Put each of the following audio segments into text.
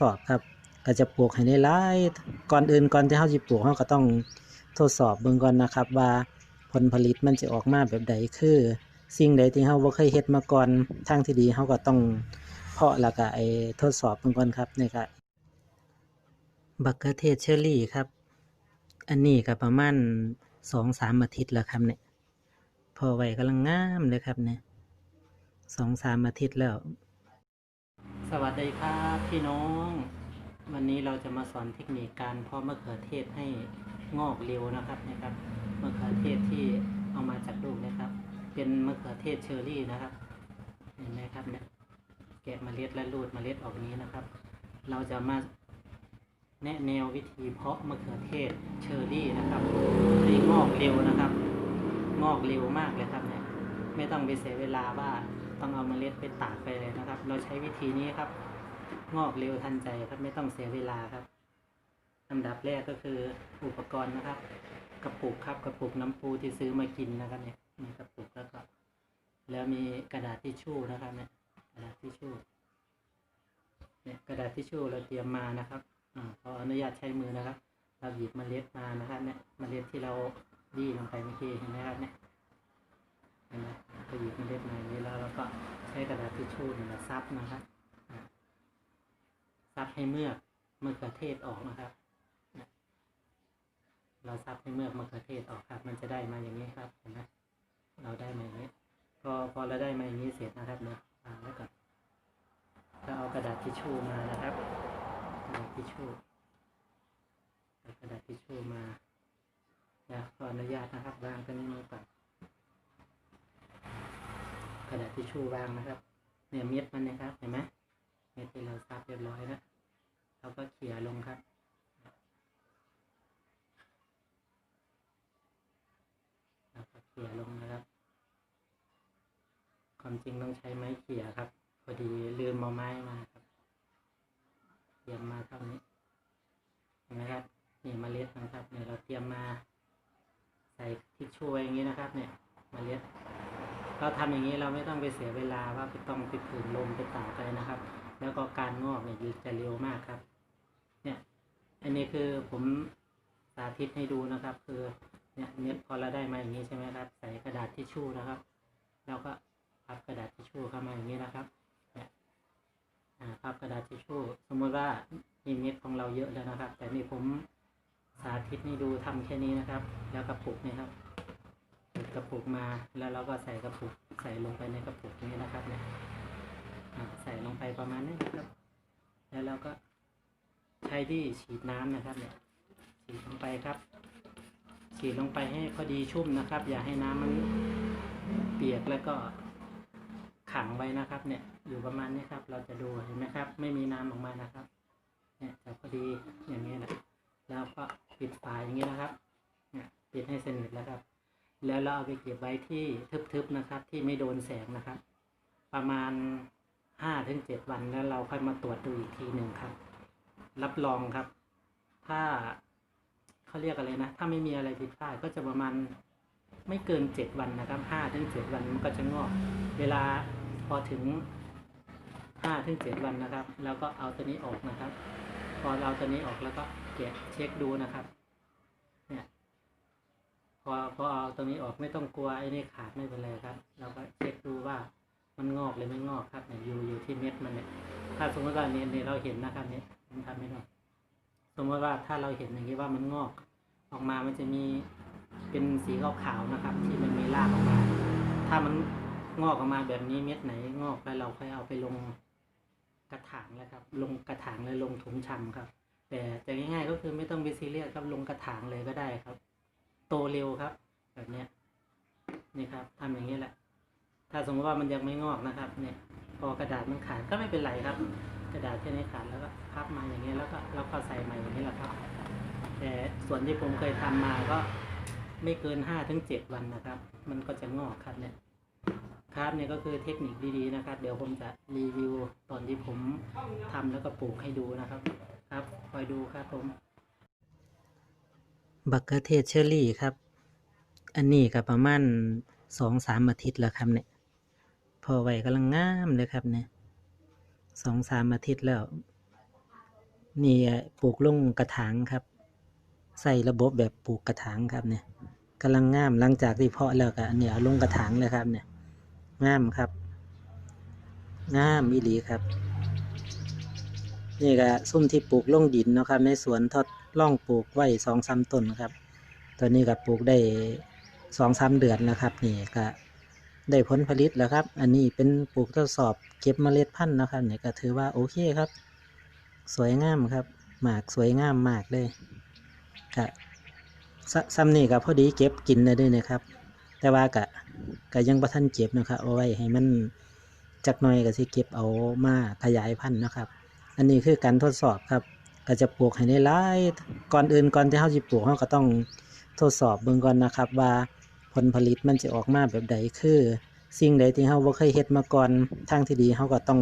สอบครับก็จะปลูกให้ได้หลายก่อนอื่นก่อนที่เราสิปลูกเราก็ต้องทดสอบเบิ่งก่อนนะครับว่าผลผลิตมันจะออกมาแบบใดคือ สิ่งใดที่เราบ่เคยเฮ็ดมาก่อนทางที่ดีเราก็ต้องเพาะแล้วก็ไอ้ทดสอบเบิ่งก่อนครับนี่ก็บักเขือเทศเชอรี่ครับ อันนี้ก็ประมาณ2-3อาทิตย์แล้วครับเนี่ยพอไว้กำลังงามเลยครับเนี่ย2-3อาทิตย์แล้ว สวัสดีครับพี่น้อง วันนี้เราจะมาสอนเทคนิคการเพาะมะเขือเทศให้งอกเร็วนะครับนะครับมะเขือเทศที่เอามาจากลูกนะครับ เป็นมะเขือเทศเชอรี่นะครับเห็นไหมครับเนี่ยแกะเมล็ดและรูดเมล็ดออกนี้นะครับ เราจะมาแนะแนววิธีเพาะมะเขือเทศเชอรี่นะครับให้งอกเร็วนะครับ งอกเร็วมากเลยครับเนี่ยไม่ต้องไปเสียเวลาว่าต้องเอาเมล็ดไปตากไป นะครับ เราใช้วิธีนี้ครับ งอกเร็วทันใจครับไม่ต้องเสียเวลาครับอันดับแรกก็คืออุปกรณ์นะครับ กระปุกครับกระปุกน้ำปูที่ซื้อมากินนะครับเนี่ยมีกระปุกแล้วก็ แล้วมีกระดาษทิชชู่นะครับเนี่ยกระดาษทิชชู่เนี่ยกระดาษทิชชู่เราเตรียมมานะครับอขออนุญาตใช้มือนะครับ เราหยิบมเมล็ดมานะครับเนี่ยมเมล็ดที่เราดีลงไปเมื่อกี้เห็นไหมครับเนี่ยเห็นไหม หยิบเมล็ดมาอย่างนี้แล้วเราก็ใช้กระดาษทิชชู่เนี่ยมาซับนะครับซับให้เมือกมะเขือเทศออกนะครับ เราซับให้เมือกมะเขือเทศออกครับ มันจะได้มาอย่างนี้ครับเห็นไหมเราได้มาอย่างนี้ พอพอเราได้มาอย่างนี้เสร็จนะครับเนี่ยวางไว้ก่อนก็เอากระดาษทิชชู่มานะครับ กระดาษทิชชู่เอากระดาษทิชชู่มาเดี๋ยวขออนุญาตนะครับวางตรงนี้ก่อน ระดาษทิชชู่วางนะครับ เนี่ยเม็ดมันนะครับเห็นไหมเม็ดที่เราซับเรียบร้อยแล้วเราก็เขี่ยลงครับเราก็เขี่ยลงนะครับ ความจริงต้องใช้ไม้เขี่ยครับ พอดีลืมเอาไม้มาครับเตรียมมาเท่านี้เห็นไหมครับนี่เมล็ดนะครับเนี่ยเราเตรียมมาใส่ทิชชู่อย่างนี้นะครับ เนี่ยเมล็ด เราทำอย่างนี้เราไม่ต้องไปเสียเวลาว่าไปต้องไปผืนลมไปตากไรนะครับ แล้วก็การงอกเนี่ยจะเร็วมากครับ เนี่ย อันนี้คือผมสาธิตให้ดูนะครับ คือเนี่ยเม็ดพอเราได้มาอย่างนี้ใช่ไหมครับ ใส่กระดาษทิชชู่นะครับ แล้วก็พับกระดาษทิชชู่เข้ามาอย่างนี้นะครับเนี่ยพับกระดาษทิชชู่สมมติว่านี่เม็ดของเราเยอะแล้วนะครับ แต่นี่ผมสาธิตให้ดูทำแค่นี้นะครับ แล้วกระปุกนี่ครับ ปิดกระปุกมาแล้วเราก็ใส่กระปุกใส่ลงไปในกระปุกนี้นะครับเนี่ยใส่ลงไปประมาณนี้นะครับ แล้วเราก็ใช้ที่ฉีดน้ำนะครับเนี่ยฉีดลงไปครับ ฉีดลงไปให้พอดีชุ่มนะครับ อย่าให้น้ำมันเปียกแล้วก็ขังไว้นะครับ เนี่ย อยู่ประมาณนี้ครับ เราจะดูเห็นไหมครับ ไม่มีน้ำออกมานะครับ เนี่ยจะพอดีอย่างนี้นะแล้วก็ปิดฝาอย่างนี้นะครับ เนี่ยปิดให้สนิทแล้วครับ แล้วเราเอาไปเก็บไว้ที่ทึบๆนะครับ ที่ไม่โดนแสงนะครับ ประมาณห้าถึงเจ็ดวันแล้วเราค่อยมาตรวจดูอีกทีหนึ่งครับ รับรองครับ ถ้าเขาเรียกอะไรนะ ถ้าไม่มีอะไรผิดพลาดก็จะประมาณไม่เกินเจ็ดวันนะครับห้าถึงเจ็ดวันมันก็จะงอก เวลาพอถึงห้าถึงเจ็ดวันนะครับ แล้วก็เอาตัวนี้ออกนะครับ พอเราตัวนี้ออกแล้วก็แกะเช็คดูนะครับ พอพอเอาตัวนี้ออกไม่ต้องกลัวไอ้นี่ขาดไม่เป็นไรครับ เราก็เช็คดูว่ามันงอกหรือไม่งอกครับเนี่ยอยู่อยู่ที่เม็ดมันเนี่ยถ้าสมมติว่าเนี่ยเราเห็นนะครับเนี่ยมันทำไม่ได้สมมติว่าถ้าเราเห็นอย่างนี้ว่ามันงอก ออกมามันจะมีเป็นสีขาวๆนะครับ ที่มันมีรากออกมา ถ้ามันงอกออกมาแบบนี้เม็ดไหนงอกแล้วเราค่อยเอาไปลงกระถางแล้วครับ ลงกระถางเลยลงถุงชำครับ แต่จะง่ายๆก็คือไม่ต้องไปซีเรียสครับลงกระถางเลยก็ได้ครับ ตเร็วครับ แบบเนี้ยนี่ครับทำอย่างนี้แหละ ถ้าสมมติว่ามันยังไม่งอกนะครับ เนี่ย พอกระดาษมันขาดก็ไม่เป็นไรครับ กระดาษแค่นี้ขาดแล้วก็พับมาอย่างนี้แล้วก็เราก็ใส่ใหม่อย่างนี้แหละครับ แต่ส่วนที่ผมเคยทำมาก็ไม่เกินห้าถึงเจ็ดวันนะครับ มันก็จะงอกครับเนี่ยครับเนี่ยก็คือเทคนิคดีๆนะครับ เดี๋ยวผมจะรีวิวตอนที่ผมทำแล้วก็ปลูกให้ดูนะครับ ครับคอยดูครับผม บักเกอร์เทศเชอรี่ครับ อันนี้ก็ประมาณสองสามอาทิตย์แล้วครับเนี่ย พอไว้กำลังงามเลยครับเนี่ยสองสามอาทิตย์แล้ว นี่ปลูกลงกระถางครับ ใส่ระบบแบบปลูกกระถางครับเนี่ยกำลังงามหลังจากที่เพาะแล้วก็เนี่ยเอาลงกระถางเลยครับเนี่ยงามครับงามอีหลีครับ นี่ก็ซุ่มที่ปลูกลงดินนะครับ ในสวนทด ล่องปลูกไว้สองสามต้นครับ ตัวนี้ก็ปลูกได้สองสามเดือนแล้วครับ นี่ก็ได้ผลผลิตแล้วครับ อันนี้เป็นปลูกทดสอบเก็บเมล็ดพันธุ์นะครับเนี่ยก็ถือว่าโอเคครับ สวยงามครับหมากสวยงามมากเลยก็ซซ้ำนี่ก็พอดีเก็บกินได้ด้วยนะครับ แต่ว่ากะก็ยังประทันเก็บนะครับเอาไว้ให้มันจักหน่อยก็สิเก็บเอามาขยายพันธุ์นะครับ อันนี้คือการทดสอบครับ ก็จะปลูกให้ได้หลายก่อนอื่นก่อนที่เขาจะปลูกเขาก็ต้องทดสอบเบิ่งก่อนนะครับ ว่าผลผลิตมันจะออกมาแบบใดคือสิ่งใดที่เขาบ่เคยเฮ็ดมาก่อนทางที่ดีเขาก็ต้อง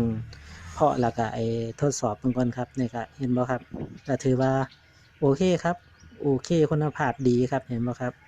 เพาะแล้วก็ไอ้ทดสอบเบิ่งก่อนครับนี่ก็เห็นบ่ครับก็ถือว่าโอเคครับ โอเคคุณภาพดีครับเห็นบ่ครับ